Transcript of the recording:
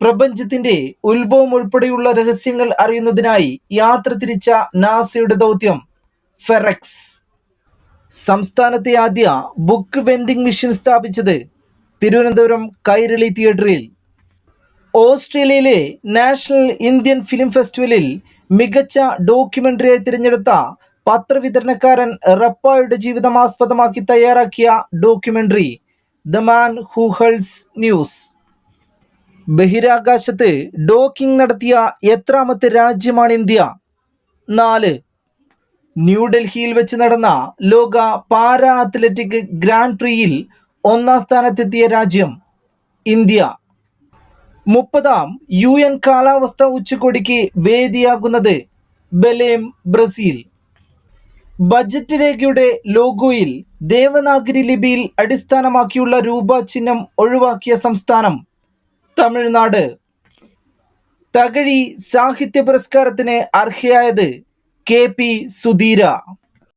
പ്രപഞ്ചത്തിന്റെ ഉത്ഭവം ഉൾപ്പെടെയുള്ള രഹസ്യങ്ങൾ അറിയുന്നതിനായി യാത്ര തിരിച്ച നാസയുടെ ദൗത്യം ഫെറക്സ്. സംസ്ഥാനത്തെ ആദ്യ ബുക്ക് വെൻഡിംഗ് മെഷീൻ സ്ഥാപിച്ചത് തിരുവനന്തപുരം കൈരളി തിയേറ്ററിൽ ഓസ്ട്രേലിയയിലെ നാഷണൽ ഇന്ത്യൻ ഫിലിം ഫെസ്റ്റിവലിൽ മികച്ച ഡോക്യുമെന്ററിയായി തിരഞ്ഞെടുത്ത പത്രവിതരണക്കാരൻ റപ്പായുടെ ജീവിതം ആസ്പദമാക്കി തയ്യാറാക്കിയ documentary the man who hulls news ബഹിരാകാശത്ത് ഡോക്കിംഗ് നടത്തിയ എത്രാമത്തെ രാജ്യമാണ് ഇന്ത്യ? നാല്. ന്യൂഡൽഹിയിൽ വെച്ച് നടന്ന ലോക പാരാ അത്ലറ്റിക് ഗ്രാൻഡ് പ്രീയിൽ ഒന്നാം സ്ഥാനത്തെത്തിയ രാജ്യം ഇന്ത്യ. മുപ്പതാം യു എൻ കാലാവസ്ഥ ഉച്ചകോടിക്ക് വേദിയാകുന്നത് ബലേം ബ്രസീൽ. ബജറ്റ് രേഖയുടെ ലോഗോയിൽ ദേവനാഗരി ലിപിയിൽ അടിസ്ഥാനമാക്കിയുള്ള രൂപ ചിഹ്നം ഒഴിവാക്കിയ സംസ്ഥാനം തമിഴ്നാട്. തകഴി സാഹിത്യ പുരസ്കാരത്തിന് അർഹയായത് കെ പി സുധീര.